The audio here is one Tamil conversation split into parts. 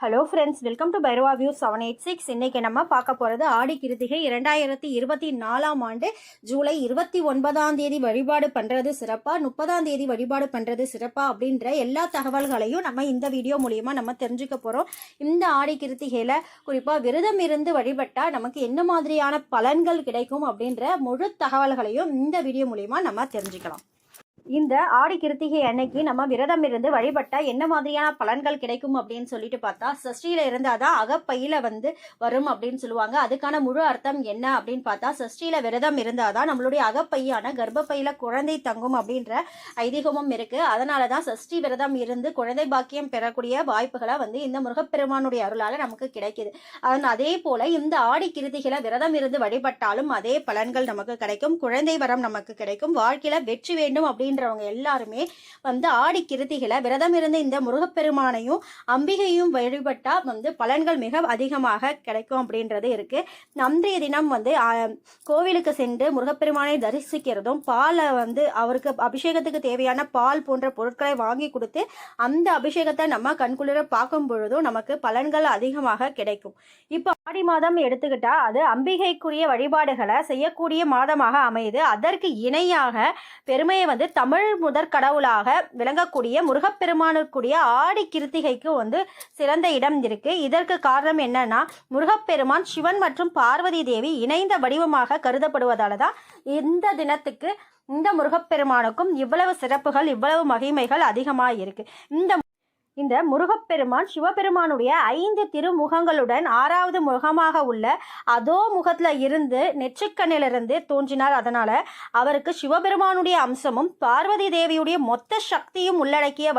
Hello friends welcome to Bhairava view seven eight six இன்னைக்கு நம்ம பார்க்க போகிறது ஆடி கிருத்திகை இரண்டாயிரத்தி இருபத்தி நாலாம் ஆண்டு ஜூலை இருபத்தி ஒன்பதாம் தேதி வழிபாடு பண்ணுறது சிறப்பா முப்பதாம் தேதி வழிபாடு பண்ணுறது சிறப்பா அப்படின்ற எல்லா தகவல்களையும் நம்ம இந்த வீடியோ மூலயமா நம்ம தெரிஞ்சுக்க போகிறோம் இந்த ஆடி கிருத்திகையில் குறிப்பாக விரதம் இருந்து வழிபட்டால் நமக்கு என்ன மாதிரியான பலன்கள் கிடைக்கும் அப்படின்ற முழு தகவல்களையும் இந்த வீடியோ மூலயமா நம்ம தெரிஞ்சுக்கலாம். இந்த ஆடி கிருத்திகை அன்னைக்கு நம்ம விரதம் இருந்து வழிபட்டா என்ன மாதிரியான பலன்கள் கிடைக்கும் அப்படின்னு சொல்லிட்டு பார்த்தா சஷ்டியில இருந்தாதான் அகப்பையில வந்து வரும் அப்படின்னு சொல்லுவாங்க. அதுக்கான முழு அர்த்தம் என்ன அப்படின்னு பார்த்தா சஷ்டியில விரதம் இருந்தாதான் நம்மளுடைய அகப்பையான கர்ப்பப்பையில குழந்தை தங்கும் அப்படின்ற ஐதீகமும் இருக்கு. அதனாலதான் சஷ்டி விரதம் இருந்து குழந்தை பாக்கியம் பெறக்கூடிய வாய்ப்புகளை வந்து இந்த முருகப்பெருமானுடைய அருளால நமக்கு கிடைக்குது. அதன் அதே போல இந்த ஆடி கிருதிகளை விரதம் இருந்து வழிபட்டாலும் அதே பலன்கள் நமக்கு கிடைக்கும். குழந்தை வரம் நமக்கு கிடைக்கும். வாழ்க்கையில வெற்றி வேண்டும் அப்படின்னு அப்படின்றவங்க எல்லாருமே வந்து ஆடி கிருத்திகளை விரதம் இருந்து இந்த முருகப்பெருமானையும் அம்பிகையும் வழிபட்டா வந்து பலன்கள் மிக அதிகமாக கிடைக்கும் அப்படின்றது இருக்கு. அன்றைய தினம் வந்து கோவிலுக்கு சென்று முருகப்பெருமானை தரிசிக்கிறதும் பாலை வந்து அவருக்கு அபிஷேகத்துக்கு தேவையான பால் போன்ற பொருட்களை வாங்கி கொடுத்து அந்த அபிஷேகத்தை நம்ம கண்குளிர பார்க்கும் பொழுதும் நமக்கு பலன்கள் அதிகமாக கிடைக்கும். இப்போ ஆடி மாதம் எடுத்துக்கிட்டா அது அம்பிகைக்குரிய வழிபாடுகளை செய்யக்கூடிய மாதமாக அமையுது. அதற்கு இணையாக பெருமையை வந்து தமிழ் முதற் கடவுளாக விளங்கக்கூடிய முருகப்பெருமானுக்குரிய ஆடி கிருத்திகைக்கு வந்து சிறந்த இடம் இருக்கு. இதற்கு காரணம் என்னன்னா முருகப்பெருமான் சிவன் மற்றும் பார்வதி தேவி இணைந்த வடிவமாக கருதப்படுவதால தான் இந்த தினத்துக்கு இந்த முருகப்பெருமானுக்கும் இவ்வளவு சிறப்புகள் இவ்வளவு மகிமைகள் அதிகமாக இருக்கு இந்த இந்த முருகப்பெருமான் சிவபெருமானுடைய ஐந்து திருமுகங்களுடன் ஆறாவது முகமாக உள்ள அதோ முகத்தில் இருந்து நெற்றிக்கண்ணிலிருந்து தோன்றினார். அதனால் அவருக்கு சிவபெருமானுடைய அம்சமும் பார்வதி தேவியுடைய மொத்த சக்தியும் உள்ளடக்கிய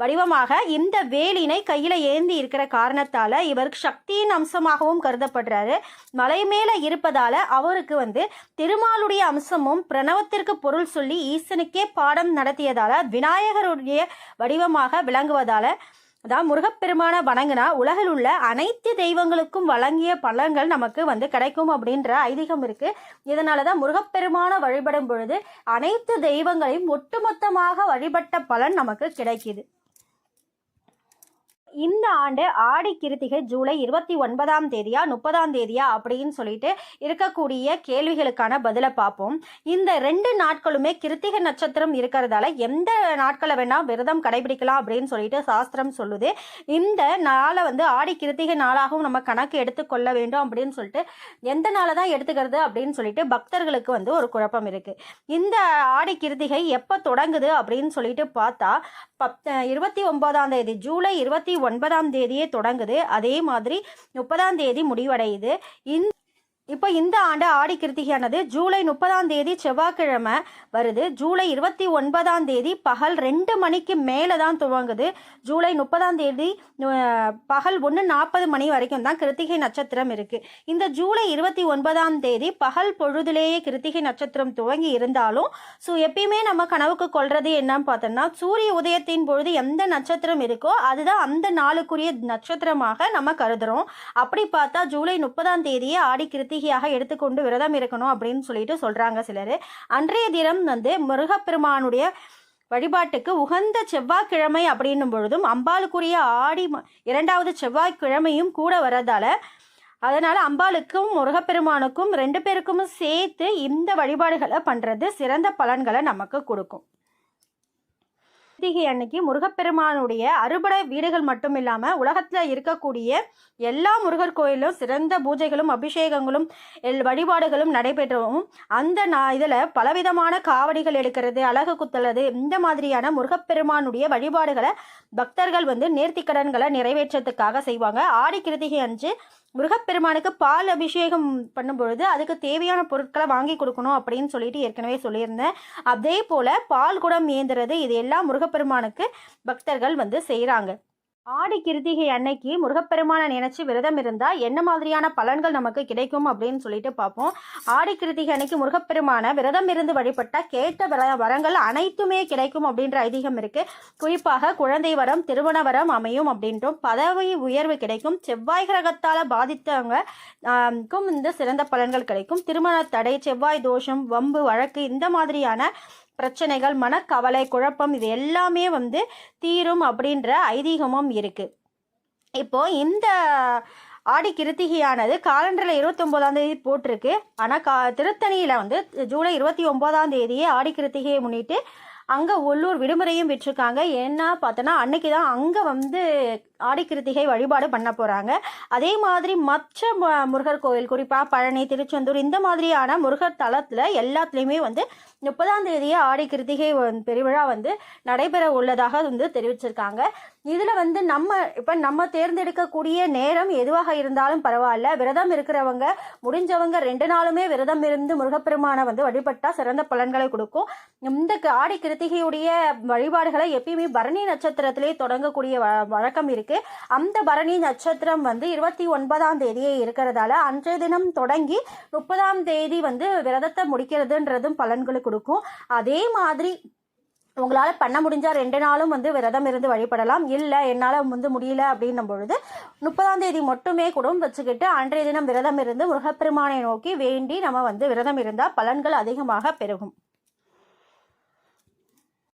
வடிவமாக இந்த வேலினை கையில் ஏந்தி இருக்கிற காரணத்தால் இவருக்கு சக்தியின் அம்சமாகவும் கருதப்படுறாரு. மலை மேலே இருப்பதால் அவருக்கு வந்து திருமாலுடைய அம்சமும் பிரணவத்திற்கு பொருள் சொல்லி ஈசனுக்கே பாடம் நடத்தியதால் விநாயகருடைய வடிவமாக விளங்குவதால் அதான் முருகப்பெருமான வணங்கினா உலகில் உள்ள அனைத்து தெய்வங்களுக்கும் வழங்கிய பலன்கள் நமக்கு வந்து கிடைக்கும் அப்படின்ற ஐதீகம் இருக்கு. இதனால தான் முருகப்பெருமான வழிபடும் பொழுது அனைத்து தெய்வங்களையும் ஒட்டுமொத்தமாக வழிபட்ட பலன் நமக்கு கிடைக்குது. இந்த ஆண்டு ஆடி கிருத்திகை ஜூலை இருபத்தி ஒன்பதாம் தேதியா முப்பதாம் தேதியா அப்படின்னு சொல்லிட்டு இருக்கக்கூடிய கேள்விகளுக்கான பதிலை பார்ப்போம். இந்த ரெண்டு நாட்களுமே கிருத்திகை நட்சத்திரம் இருக்கிறதால எந்த நாட்களை வேணா விரதம் கடைபிடிக்கலாம் அப்படின்னு சொல்லிட்டு சாஸ்திரம் சொல்லுது. இந்த நாளை வந்து ஆடி கிருத்திகை நாளாகவும் நம்ம கணக்கு எடுத்துக்கொள்ள வேண்டும் அப்படின்னு சொல்லிட்டு எந்த நாளை தான் எடுத்துக்கிறது அப்படின்னு சொல்லிட்டு பக்தர்களுக்கு வந்து ஒரு குழப்பம் இருக்கு. இந்த ஆடி கிருத்திகை எப்போ தொடங்குது அப்படின்னு சொல்லிட்டு பார்த்தா பத் இருபத்தி ஒன்பதாம் தேதி ஜூலை இருபத்தி ஒன்பதாம் தேதியே தொடங்குது. அதே மாதிரி முப்பதாம் தேதி முடிவடையுது. இந்த இப்போ இந்த ஆண்டு ஆடி கிருத்திகையானது ஜூலை முப்பதாம் தேதி செவ்வாய்க்கிழமை வருது. ஜூலை இருபத்தி ஒன்பதாம் தேதி பகல் ரெண்டு மணிக்கு மேலே தான் துவங்குது. ஜூலை முப்பதாம் தேதி பகல் ஒன்று நாற்பது மணி வரைக்கும் தான் கிருத்திகை நட்சத்திரம் இருக்குது இந்த ஜூலை இருபத்தி ஒன்பதாம் தேதி பகல் பொழுதுலேயே கிருத்திகை நட்சத்திரம் துவங்கி இருந்தாலும் ஸோ எப்பயுமே நம்ம கனவுக்கு கொள்வது என்னன்னு பார்த்தோம்னா சூரிய உதயத்தின் பொழுது எந்த நட்சத்திரம் இருக்கோ அதுதான் அந்த நாளுக்குரிய நட்சத்திரமாக நம்ம கருதுகிறோம் அப்படி பார்த்தா ஜூலை முப்பதாம் தேதியே ஆடி கிருத்தி கிருத்திகையாக எடுத்துக்கொண்டு விரதம் இருக்கணும் அப்படின்னு சொல்லிட்டு சொல்கிறாங்க சிலர். அன்றைய தினம் வந்து முருகப்பெருமானுடைய வழிபாட்டுக்கு உகந்த செவ்வாய்க்கிழமை அப்படின்னும் பொழுதும் அம்பாளுக்குரிய ஆடி இரண்டாவது செவ்வாய்க்கிழமையும் கூட வரதால அதனால் அம்பாளுக்கும் முருகப்பெருமானுக்கும் ரெண்டு பேருக்கும் சேர்த்து இந்த வழிபாடுகளை பண்ணுறது சிறந்த பலன்களை நமக்கு கொடுக்கும். கிருத்திகை அன்னைக்கு முருகப்பெருமானுடைய அறுபடை வீடுகள் மட்டும் இல்லாமல் உலகத்தில் இருக்கக்கூடிய எல்லா முருகர் கோயிலும் சிறந்த பூஜைகளும் அபிஷேகங்களும் எல் வழிபாடுகளும் நடைபெற்றவும் அந்த நா இதில் பலவிதமான காவடிகள் எடுக்கிறது அழகு குத்துறது இந்த மாதிரியான முருகப்பெருமானுடைய வழிபாடுகளை பக்தர்கள் வந்து நேர்த்திக்கடன்களை நிறைவேற்றத்துக்காக செய்வாங்க. ஆடி கிருத்திகை அன்று முருகப்பெருமானுக்கு பால் அபிஷேகம் பண்ணும் பொழுது அதுக்கு தேவையான பொருட்களை வாங்கி கொடுக்கணும் அப்படின்னு சொல்லிட்டு ஏற்கனவே சொல்லியிருந்தேன். அதே போல பால் குடம் ஏந்துறது இது எல்லாம் முருகப்பெருமானுக்கு பக்தர்கள் வந்து செய்கிறாங்க ஆடி கிருத்திகை அன்னைக்கு முருகப்பெருமானை நினைச்சு விரதம் இருந்தா என்ன மாதிரியான பலன்கள் நமக்கு கிடைக்கும் அப்படின்னு சொல்லிட்டு பார்ப்போம். ஆடி கிருத்திகை அன்னைக்கு முருகப்பெருமான விரதம் இருந்து வழிபட்டா கேட்ட வர வரங்கள் அனைத்துமே கிடைக்கும் அப்படின்ற ஐதீகம் இருக்கு. குறிப்பாக குழந்தை வரம் திருமண வரம் அமையும் அப்படின்றும் பதவி உயர்வு கிடைக்கும். செவ்வாய் கிரகத்தால் பாதித்தவங்க இந்த சிறந்த பலன்கள் கிடைக்கும். திருமண தடை செவ்வாய் தோஷம் வம்பு வழக்கு இந்த மாதிரியான பிரச்சனைகள் மனக்கவலை குழப்பம் இது எல்லாமே வந்து தீரும் அப்படின்ற ஐதீகமும் இருக்குது இப்போது இந்த ஆடி கிருத்திகையானது காலண்டரில் இருபத்தொம்போதாம் தேதி போட்டிருக்கு. ஆனால் கா திருத்தணியில் வந்து ஜூலை இருபத்தி ஒம்போதாம் தேதியே ஆடி கிருத்திகையை முன்னிட்டு அங்கே உள்ளூர் விடுமுறையும் விட்டிருக்காங்க. ஏன்னா பார்த்தோன்னா அன்னைக்கு தான் அங்கே வந்து ஆடி கிருத்திகை வழிபாடு பண்ண போகிறாங்க அதே மாதிரி மற்ற முருகர் கோவில் குறிப்பாக பழனி திருச்செந்தூர் இந்த மாதிரியான முருகர் தலத்தில் எல்லாத்துலேயுமே வந்து முப்பதாம் தேதியே ஆடி கிருத்திகை பெருவிழா வந்து நடைபெற உள்ளதாக வந்து தெரிவிச்சிருக்காங்க. இதில் வந்து நம்ம இப்போ நம்ம தேர்ந்தெடுக்கக்கூடிய நேரம் எதுவாக இருந்தாலும் பரவாயில்ல. விரதம் இருக்கிறவங்க முடிஞ்சவங்க ரெண்டு நாளுமே விரதம் இருந்து முருகப்பெருமானை வந்து வழிபட்டால் சிறந்த பலன்களை கொடுக்கும். இந்த க- ஆடி கிருத்திகையுடைய வழிபாடுகளை எப்பயுமே பரணி நட்சத்திரத்திலே தொடங்கக்கூடிய வ- வழக்கம் இருக்கு. அந்த பரணி நட்சத்திரம் வந்து இருபத்தி ஒன்பதாம் தேதியே இருக்கிறதால அன்றைய தினம் தொடங்கி முப்பதாம் தேதி வந்து விரதத்தை முடிக்கிறதுன்றதும் பலன்களுக்கு கொடுக்கும். அதே மாதிரி உங்களால் பண்ண முடிஞ்சால் ரெண்டு நாளும் வந்து விரதம் இருந்து வழிபடலாம். இல்லை என்னால் வந்து முடியல அப்படின்னும் பொழுது முப்பதாம் தேதி மட்டுமே கூட வச்சுக்கிட்டு அன்றைய தினம் விரதம் இருந்து முருகப்பெருமானை நோக்கி வேண்டி நம்ம வந்து விரதம் இருந்தால் பலன்கள் அதிகமாக பெருகும்.